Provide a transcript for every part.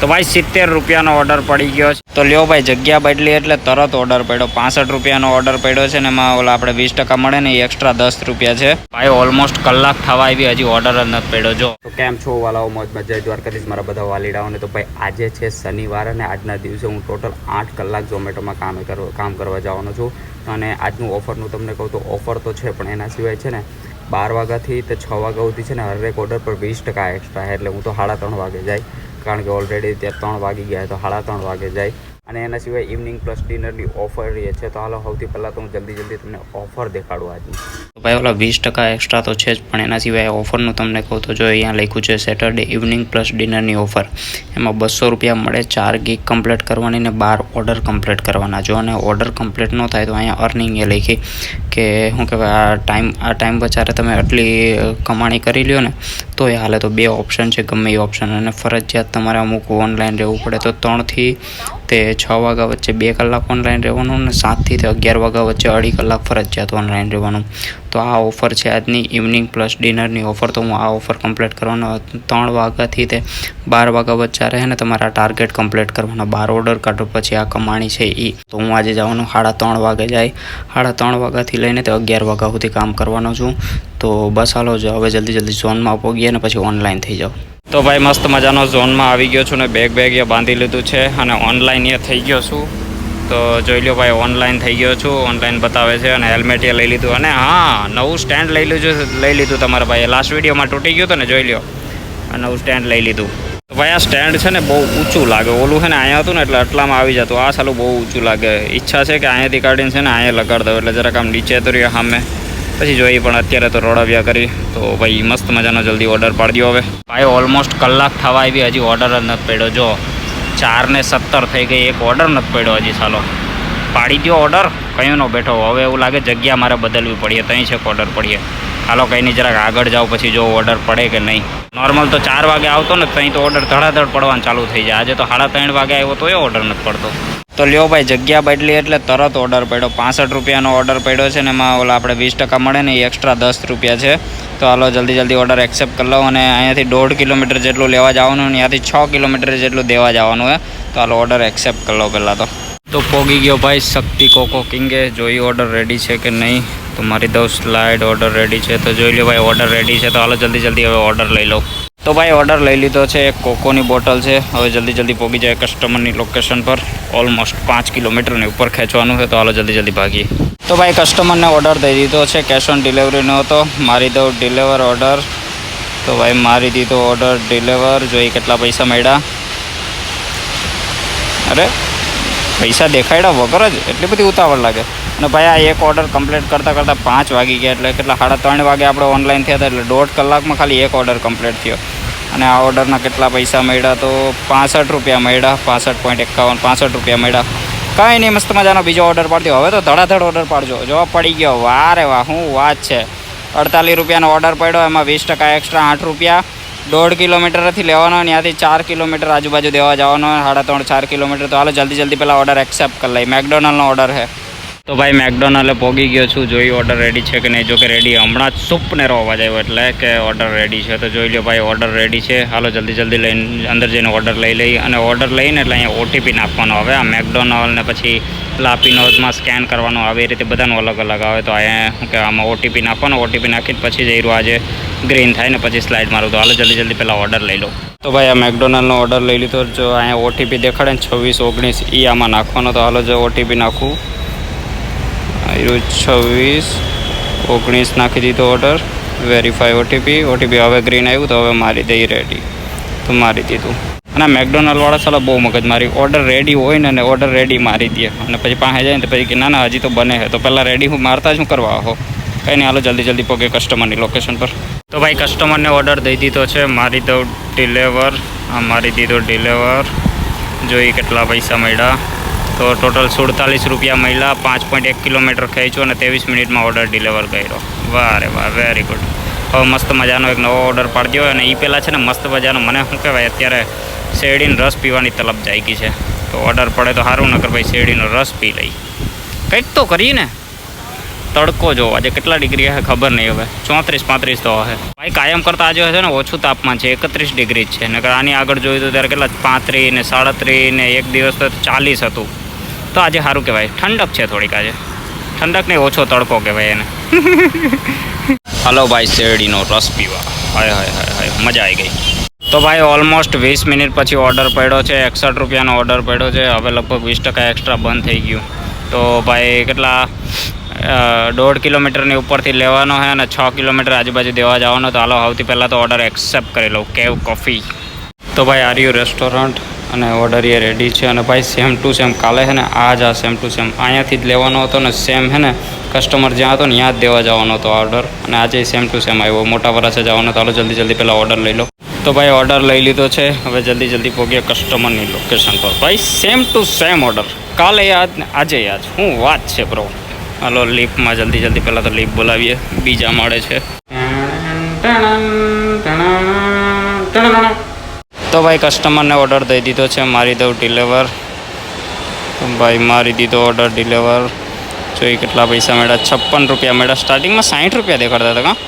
તો ભાઈ સિત્તેર રૂપિયાનો ઓર્ડર પડી ગયો છે. તો લ્યો ભાઈ, જગ્યા બદલી એટલે તરત ઓર્ડર પડ્યો. પાસઠ રૂપિયાનો ઓર્ડર પડ્યો છે ને એમાં ઓલા આપણે વીસ ટકા મળે ને એ એક્સ્ટ્રા દસ રૂપિયા છે. ભાઈ ઓલમોસ્ટ કલાક થવા આવી, હજી ઓર્ડર જ નથી પડ્યો. જો. તો કેમ છો વાલાઓ? મોજમાં જય દ્વારકાધીશ મારા બધા વાલીડાઓને. તો ભાઈ, આજે છે શનિવાર અને આજના દિવસે હું ટોટલ આઠ કલાક ઝોમેટોમાં કામ કામ કરવા જવાનો છું. અને આજનું ઓફરનું તમને કહું તો ઓફર તો છે, પણ એના સિવાય છે ને બાર વાગ્યાથી તે છ વાગ્યા સુધી છે ને હરેક ઓર્ડર પર વીસ ટકા એક્સ્ટ્રા એટલે હું તો સાડા ત્રણ વાગે જાય. કારણ કે ઓલરેડી ત્યાં ત્રણ વાગી ગયા તો સાડા ત્રણ વાગે જાય. અને એના સિવાય ઇવનિંગ પ્લસ ડિનરની ઓફર રહે છે. તો હાલો, સૌથી પહેલાં તો હું જલ્દી જલ્દી તમને ઓફર દેખાડું આજની. ભાઈ, ઓલા વીસ ટકા એક્સ્ટ્રા તો છે જ, પણ એના સિવાય ઓફરનું તમને કહું તો જો અહીંયા લખ્યું છે સેટરડે ઇવનિંગ પ્લસ ડિનરની ઓફર એમાં બસો રૂપિયા મળે, ચાર ગીક કમ્પ્લીટ કરવાની ને બાર ઓર્ડર કમ્પ્લીટ કરવાના. જો અને ઓર્ડર કમ્પ્લીટ ન થાય તો અહીંયા અર્નિંગ એ લખી કે શું કહેવાય, આ ટાઈમ આ ટાઈમ બચારે તમે આટલી કમાણી કરી લ્યો ને તો એ હાલે. તો બે ઓપ્શન છે, ગમે એ ઓપ્શન અને ફરજિયાત તમારે અમુક ઓનલાઈન રહેવું પડે. તો ત્રણથી તે છ વાગ્યા વચ્ચે બે કલાક ઓનલાઈન રહેવાનું અને સાતથી અગિયાર વાગ્યા વચ્ચે અઢી કલાક ફરજિયાત ઓનલાઈન રહેવાનું. તો આ ઓફર છે આજની ઇવનિંગ પ્લસ ડિનરની ઓફર તો હું આ ઓફર કમ્પ્લીટ કરવાનો ત્રણ વાગ્યાથી તે બાર વાગ્યા વચ્ચે રહે ને તમારા ટાર્ગેટ કમ્પ્લીટ કરવાનો. બાર ઓર્ડર કાઢો, પછી આ કમાણી છે એ તો હું આજે જવાનું સાડા ત્રણ વાગે જાય. સાડા ત્રણ વાગ્યાથી લઈને તે અગિયાર વાગ્યા સુધી કામ કરવાનો છું. તો બસ હાલો, જો હવે જલ્દી જલ્દી ઝોનમાં પહોંચીએ ને પછી ઓનલાઈન થઈ જાઓ. તો ભાઈ મસ્ત મજાનો ઝોનમાં આવી ગયો છું ને બેગ બેગ એ બાંધી લીધું છે અને ઓનલાઈન એ થઈ ગયો છું. તો જોઈ લો ભાઈ ઓનલાઈન થઈ ગયો છું. ઓનલાઈન બતાવે છે અને હેલ્મેટ એ લઈ લીધું. અને હા, નવું સ્ટેન્ડ લઈ લીધું લઈ લીધું તમારા ભાઈ લાસ્ટ વિડીયોમાં તૂટી ગયું હતું ને, જોઈ લો નવું સ્ટેન્ડ લઈ લીધું. ભાઈ, આ સ્ટેન્ડ છે ને બહુ ઊંચું લાગે. ઓલું છે ને અહીંયા હતું ને, એટલે આટલામાં આવી જતું. આ સાલું બહુ ઊંચું લાગે. ઈચ્છા છે કે અહીંયાથી કાઢીને છે ને, અહીંયા લગાડ દઉં. એટલે જરાક આમ નીચે તો રહ્યો સામે. પછી જોઈએ પણ અત્યારે તો રોડાવ્યા કરી, તો ભાઈ મસ્ત મજાનો જલ્દી ઓર્ડર પાડી દો હવે. ભાઈ ઓલમોસ્ટ કલાક થવા આવી, હજી ઓર્ડર જ નથી પડ્યો. જો, ચાર ને સત્તર થઈ ગઈ, એક ઓર્ડર નથી પડ્યો હજી ચાલો પાડી દો ઓર્ડર કયો નો બેઠો. હવે એવું લાગે જગ્યા મારે બદલવી પડીએ ત્યાં છે ઓર્ડર પડીએ. હાલો, કંઈ નહીં, જરાક આગળ જાઓ, પછી જો ઓર્ડર પડે કે નહીં. નોર્મલ તો ચાર વાગે આવતો ને ત્યાં તો ઓર્ડર ધડાધડ પડવાનું ચાલુ થઈ જાય. આજે તો સાડા ત્રણ વાગે આવ્યો તો એ ઓર્ડર નથી પડતો. તો લ્યો ભાઈ, જગ્યા બદલી એટલે તરત ઓર્ડર પડ્યો. પાસઠ રૂપિયાનો ઓર્ડર પડ્યો છે ને એમાં ઓલા આપણે વીસ ટકા મળે ને એ એક્સ્ટ્રા દસ રૂપિયા છે. તો હાલો, જલ્દી જલ્દી ઓર્ડર એક્સેપ્ટ કરી લો અને અહીંયાથી દોઢ કિલોમીટર જેટલું લેવા જવાનું અને ત્યાંથી છ કિલોમીટર જેટલું દેવા જવાનું હે. તો હાલો ઓર્ડર એક્સેપ્ટ કરી લો પહેલાં તો. તો પોગી ગયો ભાઈ, શક્તિ કોકો કિંગે. જોઈ ઓર્ડર રેડી છે કે નહીં? તો મારી દઉં સ્લાઇડ ઓર્ડર રેડી છે. તો જોઈ લો ભાઈ ઓર્ડર રેડી છે. તો હાલો, જલ્દી જલ્દી હવે ઓર્ડર લઈ લો તો ભાઈ ઓર્ડર લઈ લીધો છે. એક કોકોની બોટલ છે. હવે જલ્દી જલ્દી પોગી જાય કસ્ટમરની લોકેશન પર. ઓલમોસ્ટ પાંચ કિલોમીટરની ઉપર ખેંચવાનું છે. તો હાલો જલ્દી જલ્દી ભાગીએ. તો ભાઈ કસ્ટમરને ઓર્ડર દઈ દીધો છે. કેશ ઓન ડિલિવરીનો હતો. મારી દઉં ડિલિવર ઓર્ડર તો ભાઈ મારી દીધો ઓર્ડર ડિલિવર જોઈ કેટલા પૈસા મળ્યા. અરે, પૈસા દેખાડ્યા વગર જ એટલી બધી ઉતાવળ લાગે. અને ભાઈ આ એક ઓર્ડર કમ્પ્લીટ કરતાં કરતાં પાંચ વાગી ગયા. એટલે કેટલા, સાડા ત્રણ વાગે આપણે ઓનલાઈન થયા હતા. એટલે દોઢ કલાકમાં ખાલી એક ઓર્ડર કમ્પ્લીટ થયો. અને આ ઓર્ડરના કેટલા પૈસા મળ્યા? તો પાસઠ રૂપિયા મળ્યા, પાસઠ પોઈન્ટ એકાવન, પાસઠ રૂપિયા મળ્યા. કાંઈ નહીં, મસ્ત મજાનો બીજો ઓર્ડર પાડજો હવે તો ધડાધડ ઓર્ડર પાડજો. જવાબ પડી ગયો. વાહ રે વાહ, શું વાત છે. અડતાલીસ રૂપિયાનો ઓર્ડર પડ્યો, એમાં વીસ ટકા એક્સ્ટ્રા આઠ રૂપિયા. દોઢ કિલોમીટરથી લેવાનો અને ત્યાંથી ચાર કિલોમીટર આજુબાજુ દેવા જવાનો, સાડા ત્રણ, ચાર કિલોમીટર. તો હાલો, જલ્દી જલ્દી પહેલાં ઓર્ડર એક્સેપ્ટ કરી લઈ મેકડોનલ્ડનો ઓર્ડર છે. તો ભાઈ મેકડોનલ્ડે પોગી ગયો છું. જોઈ ઓર્ડર રેડી છે કે નહીં? જો કે રેડી હમણાં જ સૂપને રો અવાજ આવ્યો એટલે કે ઓર્ડર રેડી છે. તો જોઈ લો ભાઈ ઓર્ડર રેડી છે. હાલો, જલ્દી જલ્દી લઈને અંદર જઈને ઓર્ડર લઈ લઈ અને ઓર્ડર લઈને એટલે અહીંયા ઓટીપી નાખવાનો આવે. આ મેકડોનલ્ડને પછી લાપીનોઝમાં સ્કેન કરવાનું આવે. એ રીતે બધાનું અલગ અલગ આવે. તો અહીંયા કે આમાં ઓટીપી નાખવાનો. ઓટીપી નાખીને પછી જઈ રહ્યું આજે ગ્રીન થાય ને પછી સ્લાઇડ મારું. તો હાલો, જલ્દી જલ્દી પહેલાં ઓર્ડર લઈ લો. તો ભાઈ, આ મેકડોનલ્ડનો ઓર્ડર લઈ લીધો. જો અહીંયા ઓટીપી દેખાડે ને, છવ્વીસ ઓગણીસ એ આમાં નાખવાનો. તો હાલો, જો ઓટીપી નાખું. આવ્યું છવ્વીસ, ઓગણીસ નાખી દીધો ઓર્ડર વેરીફાઈ ઓટીપી ઓટીપી હવે ગ્રીન આવ્યું તો હવે મારી દઈ રેડી તો મારી દીધું. અને મેકડોનાલ્ડવાળા સાલા બહુ મગજ મારી. ઓર્ડર રેડી હોય ને અને ઓર્ડર રેડી મારી દે. અને પછી પાસે જાય ને તો પછી કે ના ના, હજી તો બને છે. તો પહેલાં રેડી હું મારતા જ હું કરવા હો કંઈ નહીં, હાલો જલ્દી જલ્દી પગે કસ્ટમરની લોકેશન પર. તો ભાઈ કસ્ટમરને ઓર્ડર દઈ દીધો છે. મારી દઉં ડિલેવર આ મારી દીધો ડિલેવર જોઈ કેટલા પૈસા મળ્યા. તો ટોટલ સુડતાલીસ રૂપિયા મહિલા, પાંચ પોઈન્ટ એક કિલોમીટર ખેંચ્યો અને ત્રેવીસ મિનિટમાં ઓર્ડર ડિલિવર કર્યો. વાહ રે વાહ વેરી ગુડ હવે મસ્ત મજાનો એક નવો ઓર્ડર પાડજો અને એ પહેલાં છે ને મસ્ત મજાનો, મને શું કહેવાય, અત્યારે શેરડીનો રસ પીવાની તલબ જાગી છે. તો ઓર્ડર પડે તો સારું નકર ભાઈ શેરડીનો રસ પી લઈ. કંઈક તો કરીએ ને. તડકો જો આજે કેટલા ડિગ્રી હશે ખબર નહીં હવે. ચોત્રીસ પાંત્રીસ તો હશે ભાઈ, કાયમ કરતાં આજે હશે ને ઓછું તાપમાન છે, એકત્રીસ ડિગ્રી જ છે. નકર આની આગળ જોયું તો ત્યારે કેટલા? પાંત્રીસ ને સાડત્રીસ ને એક દિવસ તો ચાલીસ હતું. તો આજે સારું કહેવાય. ઠંડક છે થોડીક આજે. ઠંડક નહીં, ઓછો તડકો કહેવાય એને. હલો ભાઈ, શેરડીનો રસ પીવા. હાય હાય હાય હાય. મજા આવી ગઈ. તો ભાઈ ઓલમોસ્ટ વીસ મિનિટ પછી ઓર્ડર પડ્યો છે. એકસઠ રૂપિયાનો ઓર્ડર પડ્યો છે. હવે લગભગ વીસ ટકા એક્સ્ટ્રા બંધ થઈ ગયું. તો ભાઈ, કેટલા દોઢ કિલોમીટરની ઉપરથી લેવાનો છે અને છ કિલોમીટર આજુબાજુ દેવા જવાનો. તો હાલો, સૌથી પહેલાં તો ઓર્ડર એક્સેપ્ટ કરી લઉં. કેવ કોફી તો ભાઈ આર યુ રેસ્ટોરન્ટ અને ઓર્ડર એ રેડી છે અને ભાઈ સેમ ટુ સેમ કાલે છે ને આ જ આ સેમ ટુ સેમ અહીંયાથી જ લેવાનો હતો ને સેમ છે ને કસ્ટમર જ્યાં હતો ને ત્યાં જ દેવા જવાનો હતો ઓર્ડર અને આજે સેમ ટુ સેમ આવ્યો. મોટા વરસે જવાનો તો હાલો જલ્દી જલ્દી પહેલાં ઓર્ડર લઈ લો. તો ભાઈ ઓર્ડર લઈ લીધો છે. હવે જલ્દી જલ્દી પહોંચીએ કસ્ટમરની લોકેશન પર. ભાઈ સેમ ટુ સેમ ઓર્ડર કાલે યાદ ને આજે યાદ. શું વાત છે બ્રો હાલો લીફમાં જલ્દી જલ્દી પહેલાં તો લીફ બોલાવીએ. બીજા માળે છે. તો ભાઈ કસ્ટમરને ઓર્ડર દઈ દીધો છે. મારી દઉં ડિલેવર ભાઈ મારી દીધો ઓર્ડર ડિલેવર જોઈ કેટલા પૈસા મળ્યા. છપ્પન રૂપિયા મળ્યા. સ્ટાર્ટિંગમાં સાઠ રૂપિયા દેખાડતા હતા કાં?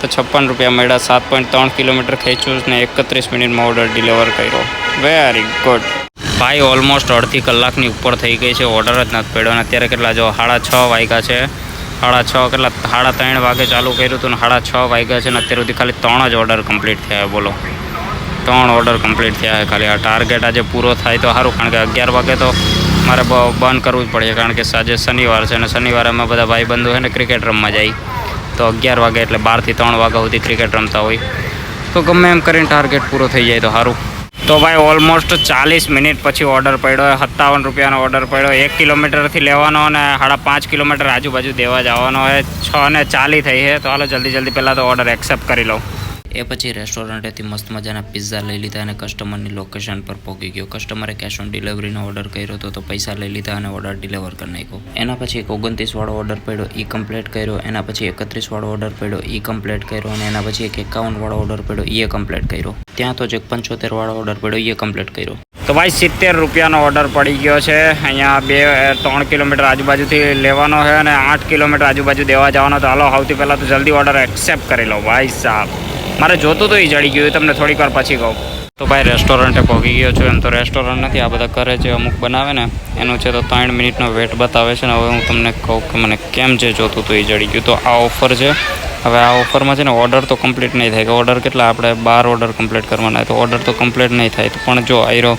તો છપ્પન રૂપિયા મળ્યા. સાત પોઈન્ટ ત્રણ કિલોમીટર ખેંચ્યું ને એકત્રીસ મિનિટમાં ઓર્ડર ડિલિવર કર્યો. વેરી ગુડ ભાઈ ઓલમોસ્ટ અડધી કલાકની ઉપર થઈ ગઈ છે. ઓર્ડર જ નથી પડ્યો. અને અત્યારે કેટલા જો, સાડા છ વાગ્યા છે. સાડા છ કેટલા, સાડા ત્રણ વાગે ચાલુ કર્યું હતું ને સાડા છ વાગ્યા છે ને અત્યાર સુધી ખાલી ત્રણ જ ઓર્ડર કમ્પ્લીટ થયા બોલો. ત્રણ ઓર્ડર કમ્પ્લીટ થયા ખાલી આ ટાર્ગેટ આજે પૂરો થાય તો સારું, કારણ કે અગિયાર વાગે તો મારે બંધ કરવું જ પડે કારણ કે આજે શનિવાર છે અને શનિવારે અમે બધા ભાઈબંધો છે ને ક્રિકેટ રમવા જાય. તો અગિયાર વાગે એટલે બારથી ત્રણ વાગ્યા સુધી ક્રિકેટ રમતા હોય. તો ગમે એમ કરીને ટાર્ગેટ પૂરો થઈ જાય તો સારું. તો ભાઈ ઓલમોસ્ટ ચાલીસ મિનિટ પછી ઓર્ડર પડ્યો સત્તાવન રૂપિયાનો ઓર્ડર પડ્યો એક કિલોમીટરથી લેવાનો અને સાડા પાંચ કિલોમીટર આજુબાજુ દેવા જવાનો હોય છ ને ચાલી થઈ છે. તો હાલો જલ્દી જલ્દી પહેલાં તો ઓર્ડર એક્સેપ્ટ કરી લઉં. એ પછી રેસ્ટોરન્ટેથી મસ્ત મજાના પિઝા લઈ લીધા અને કસ્ટમરની લોકેશન પર પહોંચી ગયો. કસ્ટમરે કેશ ઓન ડિલિવરીનો ઓર્ડર કર્યો હતો તો પૈસા લઈ લીધા અને ઓર્ડર ડિલિવર કરી નાખ્યો. એના પછી એક ઓગણત્રીસ વાળો ઓર્ડર પડ્યો એ કમ્પ્લીટ કર્યો. એના પછી એકત્રીસ વાળો ઓર્ડર પડ્યો એ કમ્પ્લીટ કર્યો અને એના પછી એક એકાવન વાળો ઓર્ડર પડ્યો એ કમ્પ્લીટ કર્યો. ત્યાં તો જ એક પંચોતેર વાળો ઓર્ડર પડ્યો એ કમ્પ્લીટ કર્યો. તો ભાઈ સિત્તેર રૂપિયાનો ઓર્ડર પડી ગયો છે. અહીંયા બે ત્રણ કિલોમીટર આજુબાજુથી લેવાનો છે અને આઠ કિલોમીટર આજુબાજુ દેવા જવાનો. તો હાલો, સૌથી પહેલાં તો જલ્દી ઓર્ડર એક્સેપ્ટ કરી લો. ભાઈ સાહેબ મારે જોતું તો એ જડી ગયું તમને થોડીક વાર પછી કહું. તો ભાઈ રેસ્ટોરન્ટે પહોંચી ગયો છું, એમ તો રેસ્ટોરન્ટ નથી, આ બધા કરે છે, અમુક બનાવે ને, એનું છે તો ત્રણ મિનિટનો વેટ બતાવે છે ને, હવે હું તમને કહું કે મને કેમ જે જોતું તો એ જડી ગયું. તો આ ઓફર છે હવે આ ઓફરમાં છે ને ઓર્ડર તો કમ્પ્લીટ નહીં થાય. કે ઓર્ડર કેટલા આપણે બાર ઓર્ડર કમ્પ્લીટ કરવાના તો ઓર્ડર તો કમ્પ્લીટ નહીં થાય. પણ જો આયરો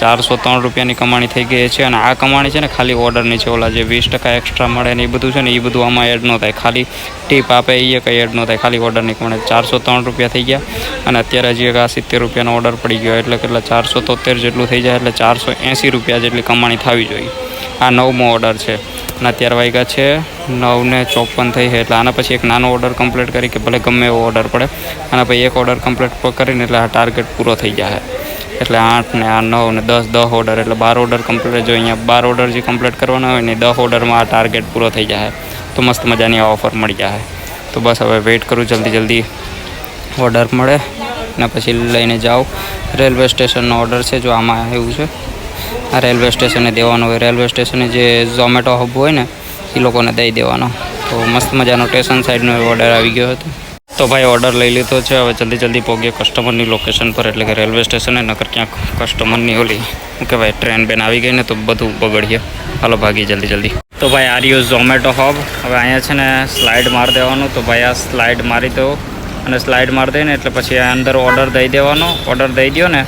ચારસો ત્રણ રૂપિયાની કમાણી થઈ ગઈ છે અને આ કમાણી છે ને ખાલી ઓર્ડરની છે. ઓલા જે વીસ ટકા એક્સ્ટ્રા મળે ને એ બધું છે ને એ બધું આમાં એડ ન થાય. ખાલી ટીપ આપે એ કંઈ એડ ન થાય. ખાલી ઓર્ડરની કમાણી. ચારસો ત્રણ રૂપિયા થઈ ગયા અને અત્યારે હજી એક આ સિત્તેર રૂપિયાનો ઓર્ડર પડી ગયો. એટલે કેટલા? ચારસો તોતેર જેટલું થઈ જાય. એટલે ચારસો એંસી રૂપિયા જેટલી કમાણી થવી જોઈએ. આ નવમો ઓર્ડર છે. અને અત્યારે વાગ્યા છે નવને ચોપન થઈ છે. એટલે આના પછી એક નાનો ઓર્ડર કમ્પ્લીટ કરી કે ભલે ગમે એવો ઓર્ડર પડે. અને પછી એક ઓર્ડર કમ્પ્લીટ કરીને એટલે આ ટાર્ગેટ પૂરો થઈ જાય એટલે આઠ ને આ નવ ને દસ દસ ઓર્ડર એટલે બાર ઓર્ડર કમ્પ્લીટ જો અહીંયા બાર ઓર્ડર જે કમ્પ્લીટ કરવાના હોય ને દસ ઓર્ડરમાં આ ટાર્ગેટ પૂરો થઈ જાય તો મસ્ત મજાની આ ઓફર મળી જાય તો બસ હવે વેઇટ કરું, જલ્દી જલ્દી ઓર્ડર મળે. ને પછી લઈને જાઓ. રેલવે સ્ટેશનનો ઓર્ડર છે, જો આમાં એવું છે. આ રેલવે સ્ટેશને દેવાનો હોય. રેલવે સ્ટેશને જે ઝોમેટો હબ હોય ને એ લોકોને દઈ દેવાનો. તો મસ્ત મજાનો સ્ટેશન સાઈડનો ઓર્ડર આવી ગયો હતો. તો ભાઈ ઓર્ડર લઈ લીધો છે. હવે જલ્દી જલ્દી પહોંચીએ કસ્ટમરની લોકેશન પર, એટલે કે રેલવે સ્ટેશને, નકર ક્યાંક કસ્ટમરની ઓલી, શું કહેવાય ટ્રેન બેન આવી ગઈ ને, તો બધું બગડીએ હાલો ભાગીએ જલ્દી જલ્દી. તો ભાઈ આ રહ્યો ઝોમેટો હબ. હવે અહીંયા છે ને સ્લાઇડ મારી દેવાનું. તો ભાઈ આ સ્લાઇડ મારી દો. અને સ્લાઇડ મારી દઈને, એટલે પછી અંદર ઓર્ડર દઈ દેવાનો. ઓર્ડર દઈ દો ને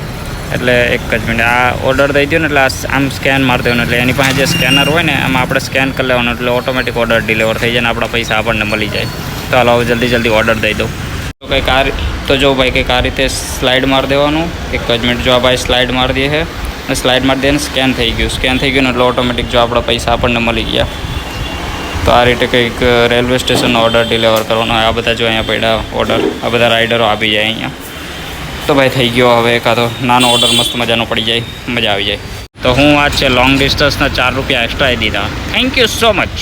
એટલે એક જ મિનિટ આ ઓર્ડર દઈ દો ને એટલે આમ સ્કેન મારી દેવાનું. એટલે એની પાસે જે સ્કેનર હોય ને, એમાં આપણે સ્કેન કરી લેવાનું. એટલે ઓટોમેટિક ઓર્ડર ડિલિવર થઈ જાય ને આપણા પૈસા આપણને મળી જાય. તો હાલો જલ્દી જલ્દી ઓર્ડર દઈ દઉં. તો કંઈક આ તો જો ભાઈ કંઈક આ રીતે સ્લાઇડ મારી દેવાનું. એક જ મિનિટ જો આ ભાઈ સ્લાઇડ મારી દે છે, અને સ્લાઇડ મારી દે ને સ્કેન થઈ ગયું. સ્કેન થઈ ગયું ને એટલે ઓટોમેટિક જો આપણા પૈસા આપણને મળી ગયા. તો આ રીતે કંઈક રેલવે સ્ટેશનનો ઓર્ડર ડિલિવર કરવાનો આ બધા જો અહીંયા પડ્યા ઓર્ડર આ બધા રાઇડરો આપી જાય અહીંયા. તો ભાઈ થઈ ગયો, હવે એકાદો નાનો ઓર્ડર મસ્ત મજાનો પડી જાય, મજા આવી જાય. તો હું આજ છે લોંગ ડિસ્ટન્સના ચાર રૂપિયા એક્સ્ટ્રા દીધા. થેન્ક યુ સો મચ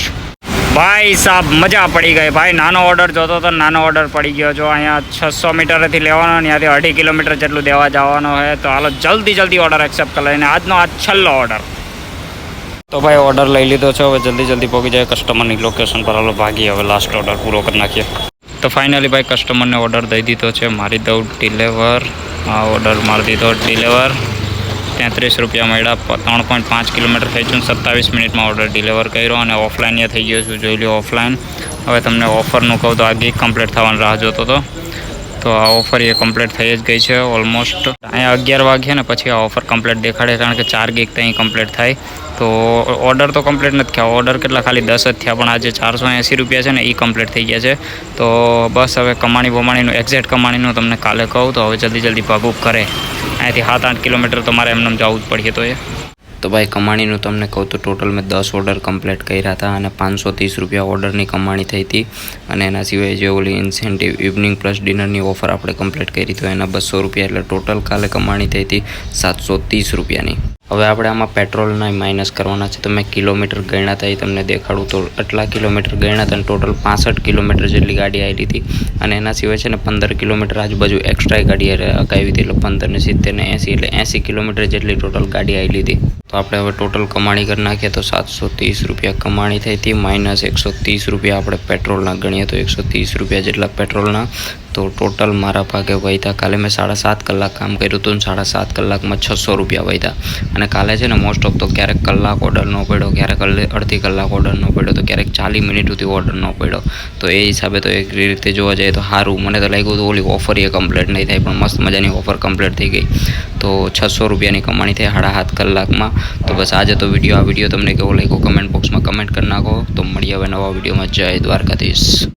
ભાઈ સાહેબ મજા પડી ગઈ. ભાઈ, નાનો ઓર્ડર જોતો હતો નાનો ઓર્ડર પડી ગયો. જો અહીંયા છસો મીટરથી લેવાનો ને ત્યાંથી અઢી કિલોમીટર જેટલું દેવા જવાનો હોય તો હાલો જલ્દી જલ્દી ઓર્ડર એક્સેપ્ટ કરી લઈને આજનો આ છેલ્લો ઓર્ડર તો ભાઈ ઓર્ડર લઈ લીધો છે. હવે જલ્દી જલ્દી પહોંચી જાય કસ્ટમરની લોકેશન પર. હાલો ભાગી, હવે લાસ્ટ ઓર્ડર પૂરો કરી નાખીએ. તો ફાઇનલી ભાઈ કસ્ટમરને ઓર્ડર દઈ દીધો છે. મારી દઉં ડિલેવર આ ઓર્ડર મારી દીધો ડિલેવર તેત્રીસ રૂપિયા મળ્યા. ત્રણ પોઈન્ટ પાંચ કિલોમીટર થઈ છું સત્તાવીસ મિનિટમાં ઓર્ડર ડિલિવર કર્યો અને ઓફલાઈન એ થઈ ગયો છું. જોઈ લો ઓફલાઈન હવે તમને ઓફરનું કહું તો આ ગીક કમ્પ્લીટ થવાની રાહ જોતો હતો. તો આ ઓફર એ કમ્પ્લીટ થઈ જ ગઈ છે ઓલમોસ્ટ અહીંયા અગિયાર વાગે ને પછી આ ઓફર કમ્પ્લીટ દેખાડે, કારણ કે ચાર ગીક ત્યાં કમ્પ્લીટ થાય. તો ઓર્ડર તો કમ્પ્લીટ નથી થયા ઓર્ડર કેટલા? ખાલી દસ જ થયા, પણ આજે ચારસો એંસી રૂપિયા છે ને એ કમ્પ્લીટ થઈ ગયા છે. તો બસ હવે કમાણી બમાણીનું એક્ઝેક્ટ કમાણીનું તમને કાલે કહું, તો હવે જલ્દી જલ્દી ભાગુક કરે. અહીંયાથી સાત આઠ કિલોમીટર તો મારે એમને જવું જ પડશે તો એ. તો ભાઈ, કમાણીનું તમને કહું તો ટોટલ મેં દસ ઓર્ડર કમ્પ્લીટ કર્યા હતા અને પાંચસો ત્રીસ રૂપિયા ઓર્ડરની કમાણી થઈ હતી અને એના સિવાય જે ઓલી ઇન્સેન્ટિવ ઇવનિંગ પ્લસ ડિનરની ઓફર આપણે કમ્પ્લીટ કરી તો એના બસો રૂપિયા એટલે ટોટલ કાલે કમાણી થઈ હતી સાતસો ત્રીસ રૂપિયાની. હવે આપણે આમાં પેટ્રોલના માઇનસ કરવાના છે. તો મેં કિલોમીટર ગણ્યા હતા એ તમને દેખાડું તો આટલા કિલોમીટર ગણ્યા હતા ટોટલ પાસઠ કિલોમીટર જેટલી ગાડી આવી હતી. અને એના સિવાય છે ને પંદર કિલોમીટર આજુબાજુ એક્સ્ટ્રા ગાડી અગાવી હતી એટલે પંદર ને સિત્તેર ને એંસી એટલે એંસી કિલોમીટર જેટલી ટોટલ ગાડી આવી હતી. તો આપણે હવે ટોટલ કમાણી કરી નાખીએ તો સાતસો ત્રીસ રૂપિયા કમાણી થઈ હતી. માઇનસ એકસો ત્રીસ રૂપિયા આપણે પેટ્રોલના ગણીએ તો એકસો ત્રીસ રૂપિયા જેટલા પેટ્રોલના તો ટોટલ મારા ભાગે વહીતા કાલે મેં સાડા સાત કલાક કામ કર્યું હતું સાડા સાત કલાકમાં છસો રૂપિયા વહીતા અને કાલે છે ને મોસ્ટ ઓફ તો ક્યારેક કલાક ઓર્ડર ન પડ્યો, ક્યારેક અડધી- કલાક ઓર્ડર ન પડ્યો, તો ક્યારેક ચાલીસ મિનિટ સુધી ઓર્ડર ન પડ્યો. તો એ હિસાબે તો એક રીતે જોવા જઈએ તો સારું. મને તો લાગ્યું હતું ઓલી ઓફર એ કમ્પ્લીટ નહીં થાય, પણ મસ્ત મજાની ઓફર કમ્પ્લીટ થઈ ગઈ. તો છસો રૂપિયાની કમાણી થઈ સાડા સાત કલાકમાં. તો બસ આજે તો વીડિયો આ વીડિયો તમને કેવો લાગ્યો? કમેન્ટ બોક્સમાં કમેન્ટ કરી નાખો. તો મળીએ હવે નવા વિડીયોમાં જય દ્વારકાધીશ.